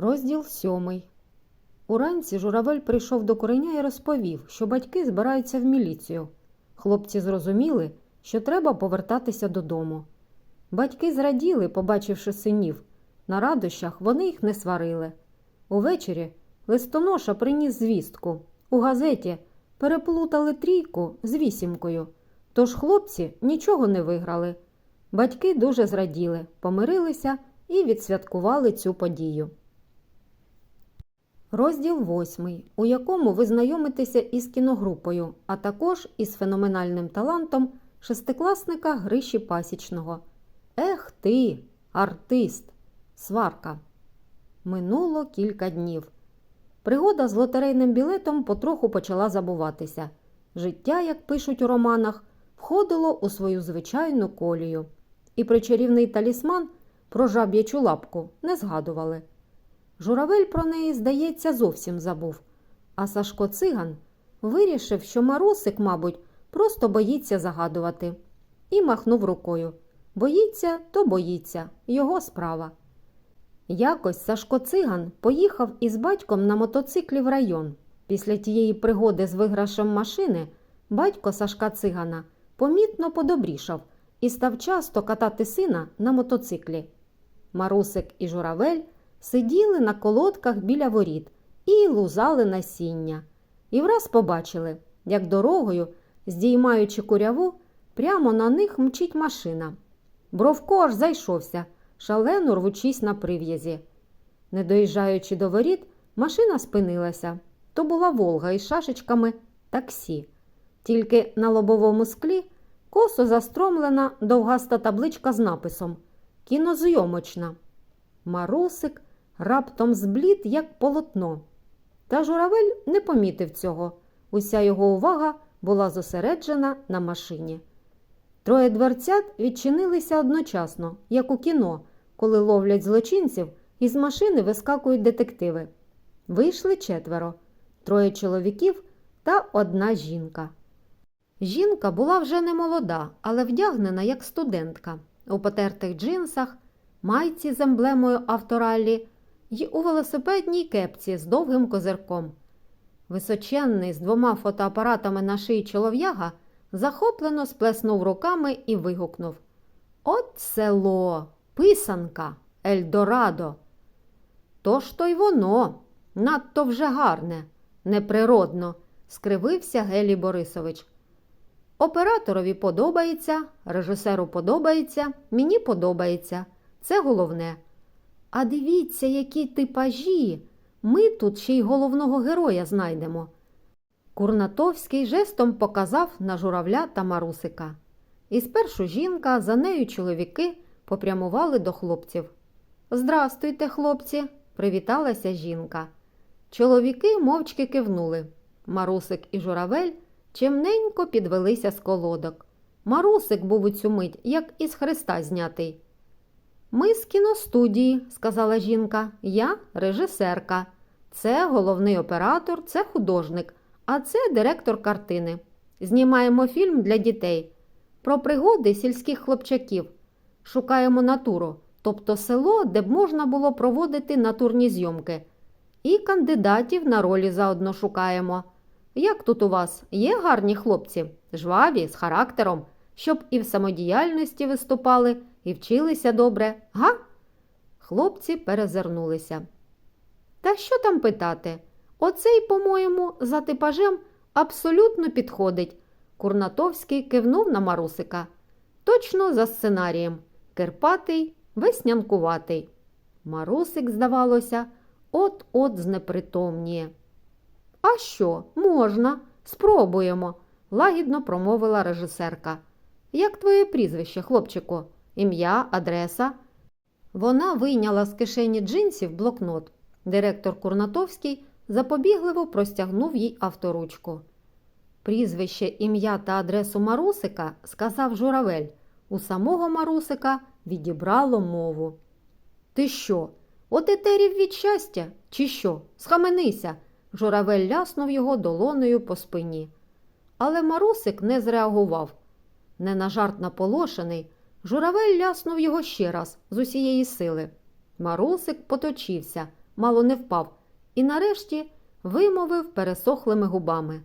Розділ сьомий. Уранці журавель прийшов до кореня і розповів, що батьки збираються в міліцію. Хлопці зрозуміли, що треба повертатися додому. Батьки зраділи, побачивши синів. На радощах вони їх не сварили. Увечері листоноша приніс звістку. У газеті переплутали трійку з вісімкою. Тож хлопці нічого не виграли. Батьки дуже зраділи, помирилися і відсвяткували цю подію. Розділ восьмий, у якому ви знайомитеся із кіногрупою, а також із феноменальним талантом шестикласника Гриші Пасічного. Ех ти, артист! Сварка. Минуло кілька днів. Пригода з лотерейним білетом потроху почала забуватися. Життя, як пишуть у романах, входило у свою звичайну колію. І про чарівний талісман, про жаб'ячу лапку не згадували. Журавель про неї, здається, зовсім забув. А Сашко циган вирішив, що Марусик, мабуть, просто боїться загадувати. І махнув рукою. Боїться, то боїться, його справа. Якось Сашко циган поїхав із батьком на мотоциклі в район. Після тієї пригоди з виграшем машини батько Сашка цигана помітно подобрішав і став часто катати сина на мотоциклі. Марусик і журавель сиділи на колодках біля воріт і лузали насіння. І враз побачили, як дорогою, здіймаючи куряву, прямо на них мчить машина. Бровко аж зайшовся, шалено рвучись на прив'язі. Не доїжджаючи до воріт, машина спинилася. То була Волга із шашечками таксі. Тільки на лобовому склі косо застромлена довгаста табличка з написом Кінозйомочна. Марусик раптом зблід, як полотно. Та журавель не помітив цього. Уся його увага була зосереджена на машині. Троє дверцят відчинилися одночасно, як у кіно, коли ловлять злочинців, і з машини вискакують детективи. Вийшли четверо троє чоловіків та одна жінка. Жінка була вже не молода, але вдягнена як студентка, у потертих джинсах, майці з емблемою автораллі й у велосипедній кепці з довгим козирком. Височенний з двома фотоапаратами на шиї чолов'яга захоплено сплеснув руками і вигукнув От село, писанка, Ельдорадо. То ж то й воно, надто вже гарне, неприродно, скривився Гелій Борисович. Операторові подобається, режисеру подобається, мені подобається. Це головне. А дивіться, які типажі. Ми тут ще й головного героя знайдемо. Курнатовський жестом показав на журавля та марусика. І спершу жінка, за нею чоловіки попрямували до хлопців. Здрастуйте, хлопці, привіталася жінка. Чоловіки мовчки кивнули. Марусик і журавель чемненько підвелися з колодок. Марусик був у цю мить, як із хреста знятий. Ми з кіностудії, сказала жінка. Я режисерка. Це головний оператор, це художник, а це директор картини. Знімаємо фільм для дітей про пригоди сільських хлопчаків. Шукаємо натуру, тобто село, де б можна було проводити натурні зйомки. І кандидатів на ролі заодно шукаємо. Як тут у вас є гарні хлопці, жваві, з характером, щоб і в самодіяльності виступали, і вчилися добре, га? Хлопці перезирнулися. Та що там питати? Оцей, по-моєму, за типажем абсолютно підходить. Курнатовський кивнув на Марусика. Точно за сценарієм. Кирпатий, веснянкуватий. Марусик, здавалося, от-от знепритомніє. А що, можна, спробуємо, лагідно промовила режисерка. Як твоє прізвище, хлопчику? Ім'я, адреса? Вона вийняла з кишені джинсів блокнот. Директор Курнатовський запобігливо простягнув їй авторучку. Прізвище, ім'я та адресу Марусика сказав журавель. У самого Марусика відібрало мову. Ти що? От етерів від щастя, чи що? Схаменися. Журавель ляснув його долоною по спині. Але Марусик не зреагував. Не на жарт наполошений, журавель ляснув його ще раз з усієї сили. Марусик поточився, мало не впав, і нарешті вимовив пересохлими губами.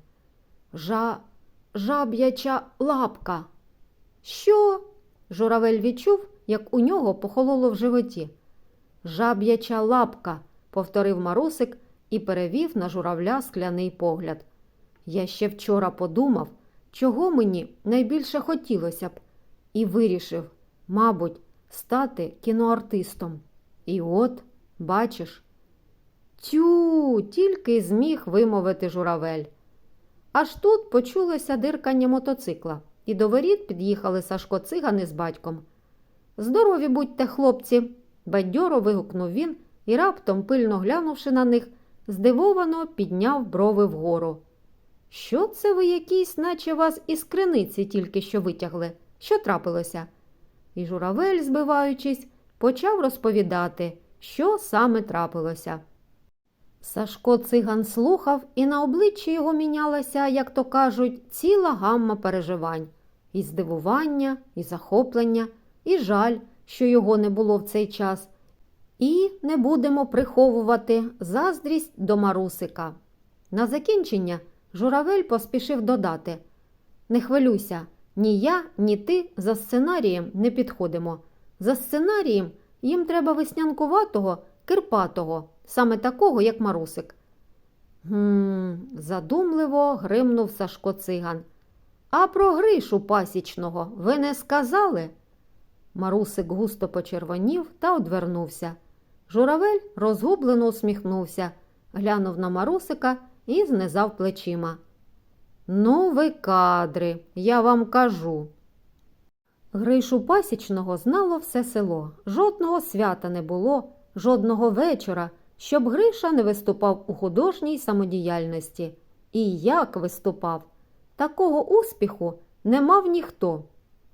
Жа... жаб'яча лапка. Що? Журавель відчув, як у нього похололо в животі. Жаб'яча лапка, повторив марусик і перевів на журавля скляний погляд. Я ще вчора подумав, чого мені найбільше хотілося б, і вирішив, мабуть, стати кіноартистом. І от, бачиш, тю, тільки зміг вимовити журавель. Аж тут почулося диркання мотоцикла, і до воріт під'їхали Сашко цигани з батьком. Здорові будьте, хлопці, бадьоро вигукнув він і раптом, пильно глянувши на них, здивовано підняв брови вгору. Що це ви якісь, наче вас із криниці тільки що витягли? Що трапилося? І журавель, збиваючись, почав розповідати, що саме трапилося. Сашко циган слухав, і на обличчі його мінялася, як то кажуть, ціла гамма переживань і здивування, і захоплення, і жаль, що його не було в цей час. І не будемо приховувати заздрість до Марусика. На закінчення журавель поспішив додати Не хвилюйся, ні я, ні ти за сценарієм не підходимо. За сценарієм їм треба веснянкуватого, кирпатого, саме такого, як Марусик. Гм, задумливо гримнув Сашко циган. А про Гришу пасічного ви не сказали? Марусик густо почервонів та одвернувся. Журавель розгублено усміхнувся, глянув на Марусика і знизав плечима. Ну, ви кадри, я вам кажу. Гришу пасічного знало все село. Жодного свята не було, жодного вечора, щоб Гриша не виступав у художній самодіяльності. І як виступав? Такого успіху не мав ніхто.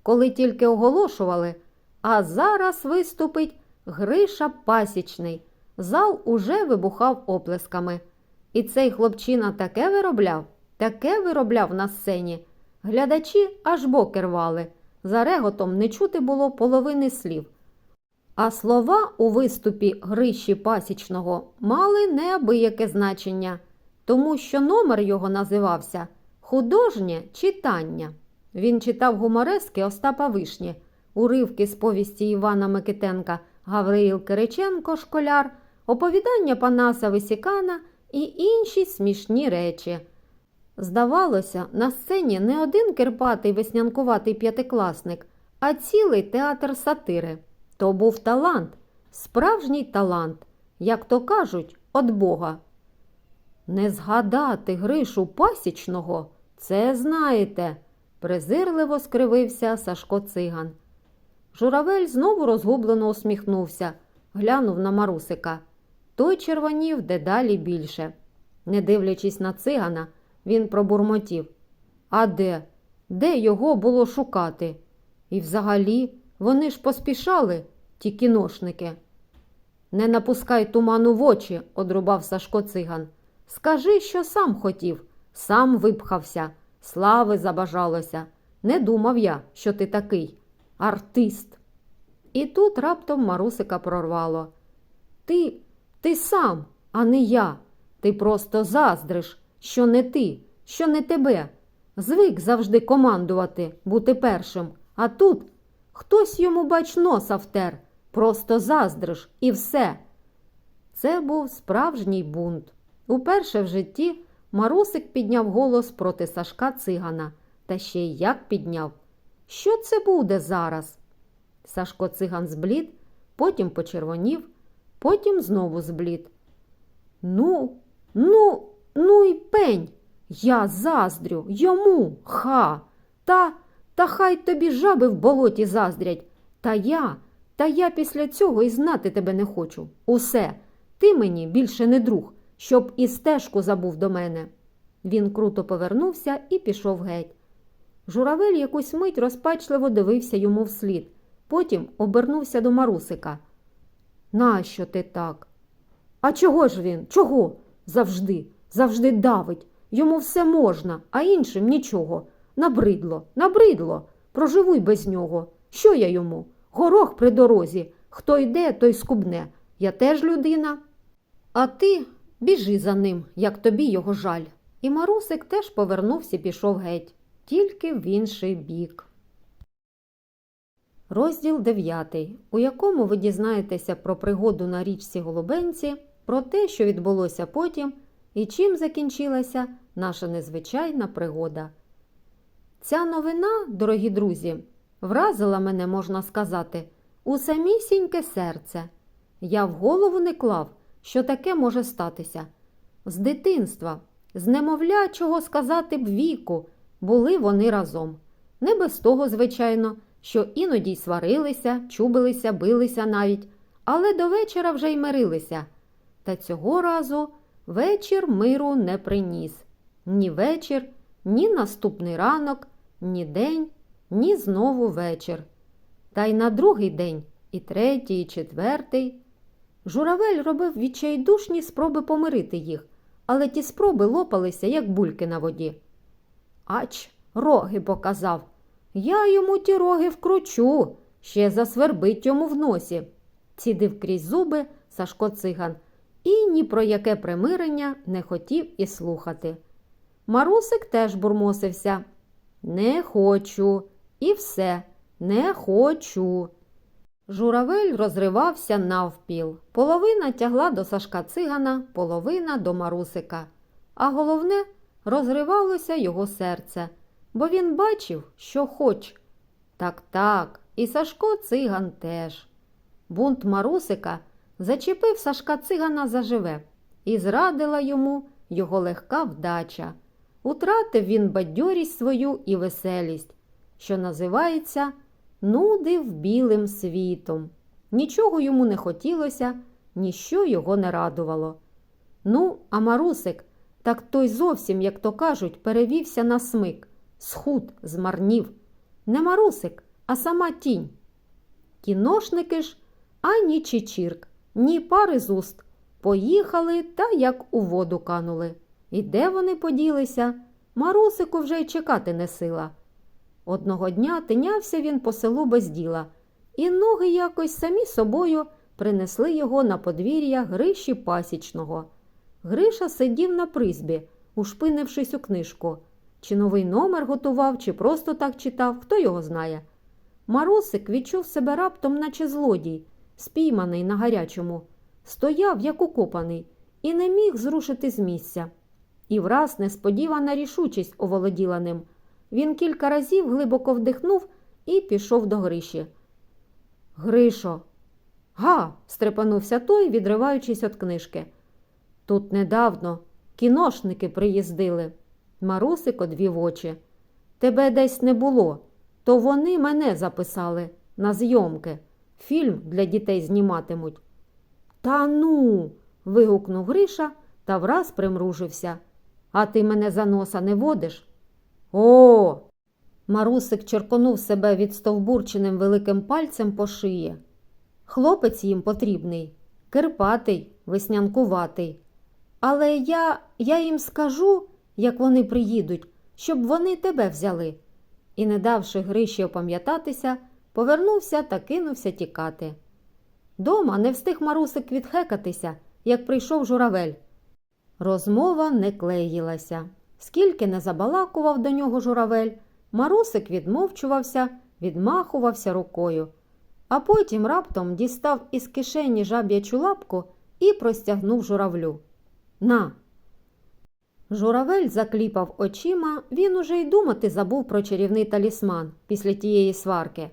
Коли тільки оголошували, а зараз виступить Гриша Пасічний. Зал уже вибухав оплесками. І цей хлопчина таке виробляв, таке виробляв на сцені. Глядачі аж боки рвали. За реготом не чути було половини слів. А слова у виступі Гриші Пасічного мали неабияке значення, тому що номер його називався Художнє читання. Він читав гуморески Остапа Вишні, уривки з повісті Івана Микитенка Гавриїл Кириченко, школяр, оповідання Панаса Висікана і інші смішні речі. Здавалося, на сцені не один кирпатий веснянкуватий п'ятикласник, а цілий театр сатири. То був талант, справжній талант, як то кажуть, від Бога. Не згадати Гришу пасічного, це знаєте, презирливо скривився Сашко циган. Журавель знову розгублено усміхнувся, глянув на Марусика. Той червонів дедалі більше. Не дивлячись на цигана, він пробурмотів. А де? Де його було шукати? І взагалі вони ж поспішали, ті кіношники. Не напускай туману в очі, одрубав Сашко циган. Скажи, що сам хотів, сам випхався, слави забажалося. Не думав я, що ти такий артист. І тут раптом Марусика прорвало. Ти, ти сам, а не я. Ти просто заздриш, що не ти, що не тебе. Звик завжди командувати, бути першим. А тут хтось йому, бач, носа втер, просто заздриш і все. Це був справжній бунт. Уперше в житті Марусик підняв голос проти Сашка цигана, та ще й як підняв. Що це буде зараз? Сашко циган зблід, потім почервонів, потім знову зблід. Ну, ну, ну і пень. Я заздрю йому, ха. Та, та хай тобі жаби в болоті заздрять. Та я, та я після цього і знати тебе не хочу. Усе, ти мені більше не друг, щоб і стежку забув до мене. Він круто повернувся і пішов геть. Журавель якусь мить розпачливо дивився йому вслід, потім обернувся до Марусика. Нащо ти так? А чого ж він? Чого? Завжди, завжди давить. Йому все можна, а іншим нічого. Набридло, набридло. Проживуй без нього. Що я йому? Горох при дорозі. Хто йде, той скубне. Я теж людина. А ти біжи за ним, як тобі його жаль. І Марусик теж повернувся і пішов геть, тільки в інший бік. Розділ 9, у якому ви дізнаєтеся про пригоду на річці Голубенці, про те, що відбулося потім, і чим закінчилася наша незвичайна пригода. Ця новина, дорогі друзі, вразила мене, можна сказати, у самісіньке серце. Я в голову не клав, що таке може статися. З дитинства, з немовлячого сказати б віку, були вони разом. Не без того, звичайно, що іноді й сварилися, чубилися, билися навіть, але до вечора вже й мирилися. Та цього разу вечір миру не приніс. Ні вечір, ні наступний ранок, ні день, ні знову вечір. Та й на другий день, і третій, і четвертий. Журавель робив відчайдушні спроби помирити їх, але ті спроби лопалися, як бульки на воді. Ач, роги показав. Я йому ті роги вкручу, ще засвербить йому в носі. Цідив крізь зуби Сашко циган і ні про яке примирення не хотів і слухати. Марусик теж бурмосився. Не хочу. І все, не хочу. Журавель розривався навпіл. Половина тягла до Сашка цигана, половина до Марусика. А головне, розривалося його серце, бо він бачив, що хоч. Так, так, і Сашко циган теж. Бунт Марусика зачепив Сашка цигана заживе, і зрадила йому його легка вдача. Утратив він бадьорість свою і веселість, що називається нудив білим світом. Нічого йому не хотілося, ніщо його не радувало. Ну, а Марусик, так той зовсім, як то кажуть, перевівся на смик, схуд, змарнів. Не Марусик, а сама тінь. Кіношники ж ані чичірк, ні пари з уст. Поїхали та як у воду канули. І де вони поділися? Марусику вже й чекати не сила. Одного дня тинявся він по селу без діла, і ноги якось самі собою принесли його на подвір'я Гриші Пасічного. Гриша сидів на призбі, ушпинившись у книжку. Чи новий номер готував, чи просто так читав, хто його знає. Марусик відчув себе раптом, наче злодій, спійманий на гарячому, стояв, як укопаний, і не міг зрушити з місця. І враз несподівана рішучість оволоділа ним. Він кілька разів глибоко вдихнув і пішов до Гриші. Гришо. Га. стрепанувся той, відриваючись від книжки. Тут недавно кіношники приїздили. Марусик одвів очі. Тебе десь не було, то вони мене записали на зйомки. Фільм для дітей зніматимуть. Та ну. вигукнув Гриша та враз примружився. А ти мене за носа не водиш? О. Марусик черконув себе відстовбурченим великим пальцем по шиї. Хлопець їм потрібний, кирпатий, веснянкуватий. Але я, я їм скажу, як вони приїдуть, щоб вони тебе взяли. І, не давши Гриші опам'ятатися, повернувся та кинувся тікати. Дома не встиг Марусик відхекатися, як прийшов журавель. Розмова не клеїлася. Скільки не забалакував до нього журавель, Марусик відмовчувався, відмахувався рукою, а потім раптом дістав із кишені жаб'ячу лапку і простягнув журавлю. На. Журавель закліпав очима, він уже й думати забув про чарівний талісман після тієї сварки.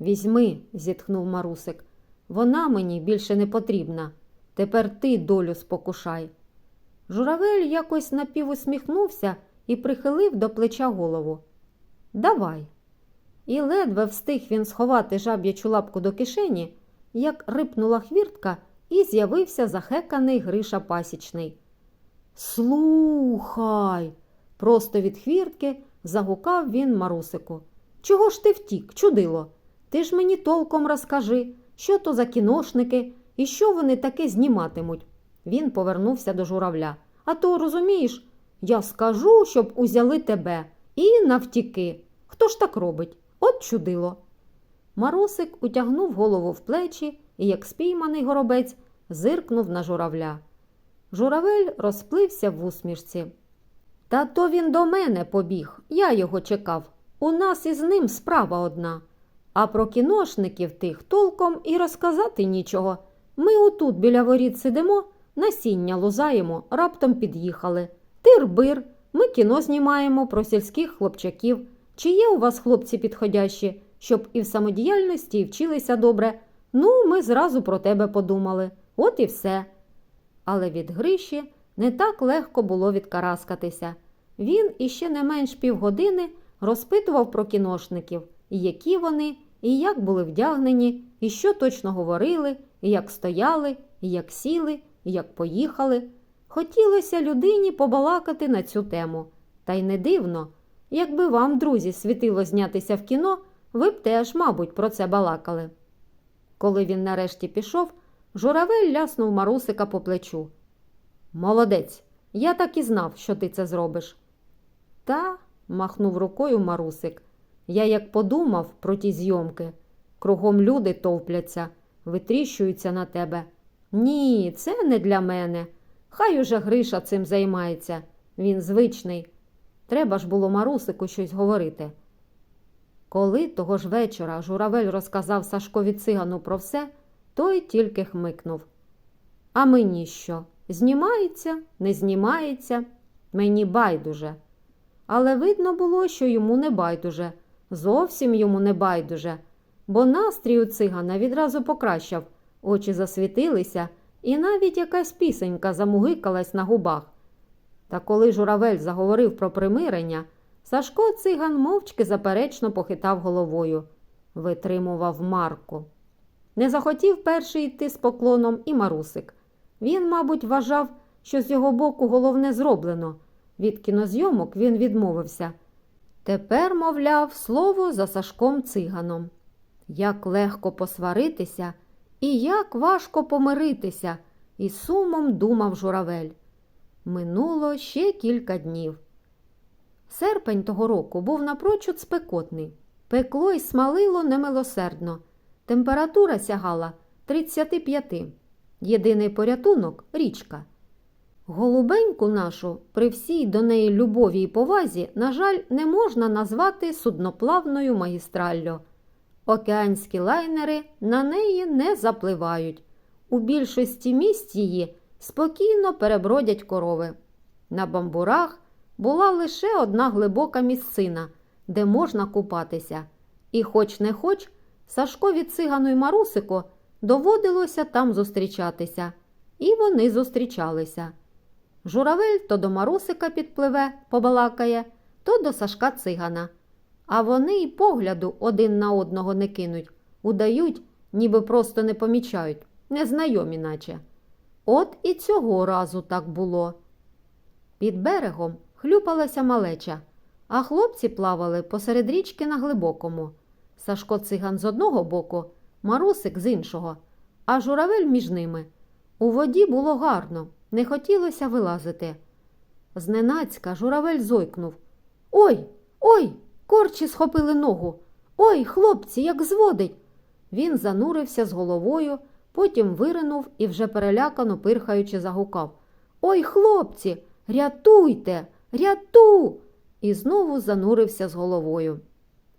Візьми, зітхнув Марусик, вона мені більше не потрібна. Тепер ти долю спокушай. Журавель якось напівусміхнувся і прихилив до плеча голову. Давай. І ледве встиг він сховати жаб'ячу лапку до кишені, як рипнула хвіртка і з'явився захеканий Гриша Пасічний. Слухай, просто від хвіртки загукав він Марусику. Чого ж ти втік, чудило? Ти ж мені толком розкажи, що то за кіношники і що вони таке зніматимуть. Він повернувся до журавля. А то, розумієш, я скажу, щоб узяли тебе і навтіки. Хто ж так робить? От чудило. Марусик утягнув голову в плечі і, як спійманий горобець, зиркнув на журавля. Журавель розплився в усмішці. Та то він до мене побіг, я його чекав. У нас із ним справа одна. А про кіношників тих толком і розказати нічого. Ми отут біля воріт сидимо, насіння лузаємо, раптом під'їхали. Тир-бир, ми кіно знімаємо про сільських хлопчаків. Чи є у вас хлопці підходящі, щоб і в самодіяльності і вчилися добре? Ну, ми зразу про тебе подумали. От і все. Але від Гриші не так легко було відкараскатися. Він іще не менш півгодини розпитував про кіношників, які вони, і як були вдягнені, і що точно говорили, і як стояли, і як сіли, і як поїхали. Хотілося людині побалакати на цю тему. Та й не дивно. Якби вам, друзі, світило знятися в кіно, ви б теж, мабуть, про це балакали. Коли він нарешті пішов, журавель ляснув Марусика по плечу. Молодець, я так і знав, що ти це зробиш. Та, махнув рукою Марусик, я як подумав про ті зйомки. Кругом люди товпляться, витріщуються на тебе. Ні, це не для мене. Хай уже Гриша цим займається. Він звичний. Треба ж було Марусику щось говорити. Коли того ж вечора журавель розказав Сашкові цигану про все, той тільки хмикнув. А мені що? Знімається, не знімається, мені байдуже. Але видно було, що йому не байдуже, зовсім йому не байдуже, бо настрій у цигана відразу покращав, очі засвітилися, і навіть якась пісенька замугикалась на губах. Та коли журавель заговорив про примирення, Сашко циган мовчки заперечно похитав головою, витримував Марку. Не захотів перший йти з поклоном і Марусик. Він, мабуть, вважав, що з його боку головне зроблено. Від кінозйомок він відмовився. Тепер, мовляв, слово за Сашком циганом. Як легко посваритися і як важко помиритися, і сумом думав журавель. Минуло ще кілька днів. Серпень того року був напрочуд спекотний. Пекло й смалило немилосердно. Температура сягала 35. Єдиний порятунок річка. Голубеньку нашу, при всій до неї любові й повазі, на жаль, не можна назвати судноплавною магістраллю. Океанські лайнери на неї не запливають. У більшості місць її спокійно перебродять корови. На бамбурах була лише одна глибока місцина, де можна купатися. І, хоч не хоч, Сашкові цигану й Марусику доводилося там зустрічатися. І вони зустрічалися. Журавель то до Марусика підпливе, побалакає, то до Сашка цигана. А вони й погляду один на одного не кинуть, удають, ніби просто не помічають, незнайомі наче. От і цього разу так було. Під берегом хлюпалася малеча, а хлопці плавали посеред річки на глибокому. Сашко циган з одного боку, Марусик з іншого, а журавель між ними. У воді було гарно, не хотілося вилазити. Зненацька журавель зойкнув. Ой, ой, корчі схопили ногу. Ой, хлопці, як зводить. Він занурився з головою, потім виринув і вже перелякано пирхаючи загукав. Ой, хлопці, рятуйте, ряту! І знову занурився з головою.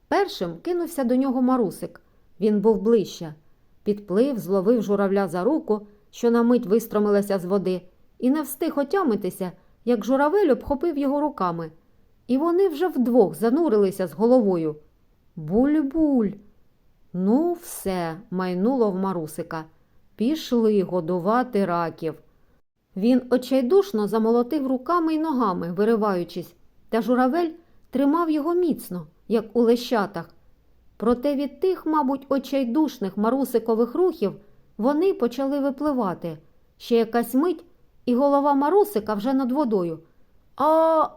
Першим кинувся до нього Марусик. Він був ближче. Підплив, зловив журавля за руку, що на мить вистромилася з води, і не встиг отямитися, як журавель обхопив його руками. І вони вже вдвох занурилися з головою. Буль-буль. Ну, все, майнуло в Марусика. Пішли годувати раків. Він очайдушно замолотив руками й ногами, вириваючись, та журавель тримав його міцно, як у лещатах. Проте від тих, мабуть, очайдушних марусикових рухів вони почали випливати. Ще якась мить, і голова марусика вже над водою. А,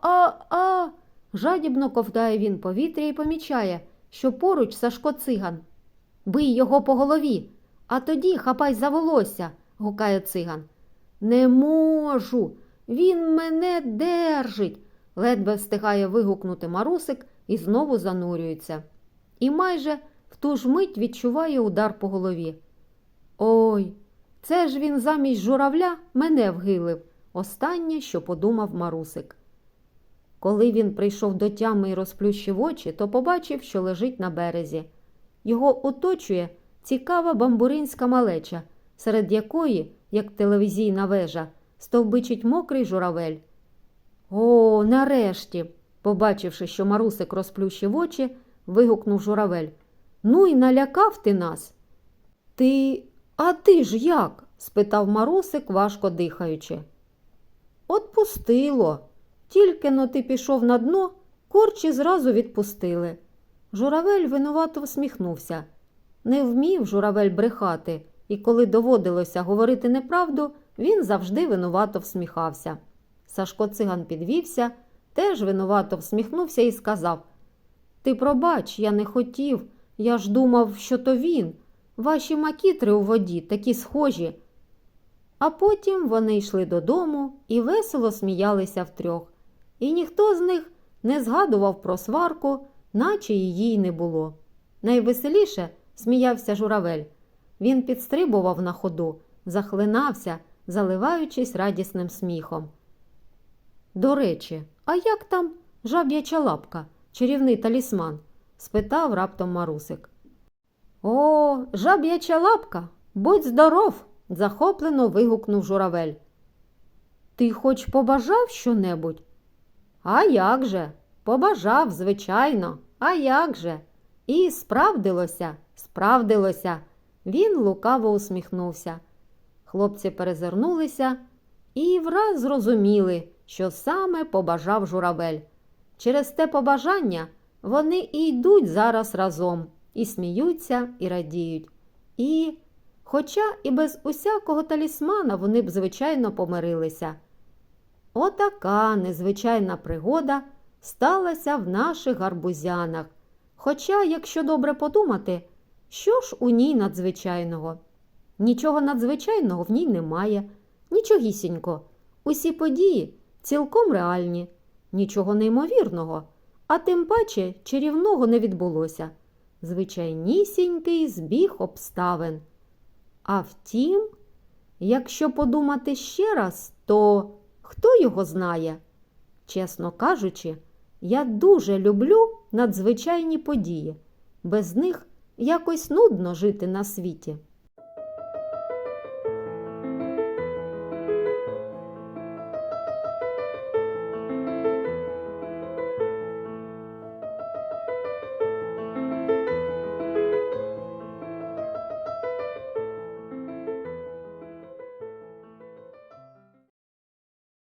а, а. Жадібно ковтає він повітря і помічає, що поруч Сашко циган. Бий його по голові, а тоді хапай за волосся, гукає циган. Не можу, він мене держить, ледве встигає вигукнути марусик і знову занурюється. І майже в ту ж мить відчуває удар по голові. Ой, це ж він замість журавля мене вгилив. останнє, що подумав Марусик. Коли він прийшов до тями і розплющив очі, то побачив, що лежить на березі. Його оточує цікава бамбуринська малеча, серед якої, як телевізійна вежа, стовбичить мокрий журавель. О, нарешті, побачивши, що Марусик розплющив очі, вигукнув журавель. Ну й налякав ти нас. Ти, а ти ж як? спитав Марусик, важко дихаючи. От пустило. Тільки но ти пішов на дно, корчі зразу відпустили. Журавель винувато всміхнувся. Не вмів журавель брехати, і коли доводилося говорити неправду, він завжди винувато всміхався. Сашко циган підвівся, теж винувато всміхнувся і сказав Ти пробач, я не хотів, я ж думав, що то він. Ваші макітри у воді такі схожі. А потім вони йшли додому і весело сміялися втрьох. І ніхто з них не згадував про сварку, наче її й не було. Найвеселіше сміявся журавель. Він підстрибував на ходу, захлинався, заливаючись радісним сміхом. До речі, а як там жаб'яча лапка, чарівний талісман? спитав раптом Марусик. О, жаб'яча лапка, будь здоров! захоплено вигукнув журавель. Ти хоч побажав щонебудь? А як же? Побажав, звичайно, а як же? І справдилося, справдилося. Він лукаво усміхнувся. Хлопці перезирнулися і враз зрозуміли, що саме побажав журавель. Через те побажання вони і йдуть зараз разом, і сміються, і радіють. І, хоча і без усякого талісмана вони б, звичайно, помирилися. Отака незвичайна пригода сталася в наших гарбузянах. Хоча, якщо добре подумати, що ж у ній надзвичайного? Нічого надзвичайного в ній немає, нічогісінько. Усі події цілком реальні, нічого неймовірного, а тим паче чарівного не відбулося. Звичайнісінький збіг обставин. А втім, якщо подумати ще раз, то хто його знає? Чесно кажучи, я дуже люблю надзвичайні події. Без них якось нудно жити на світі.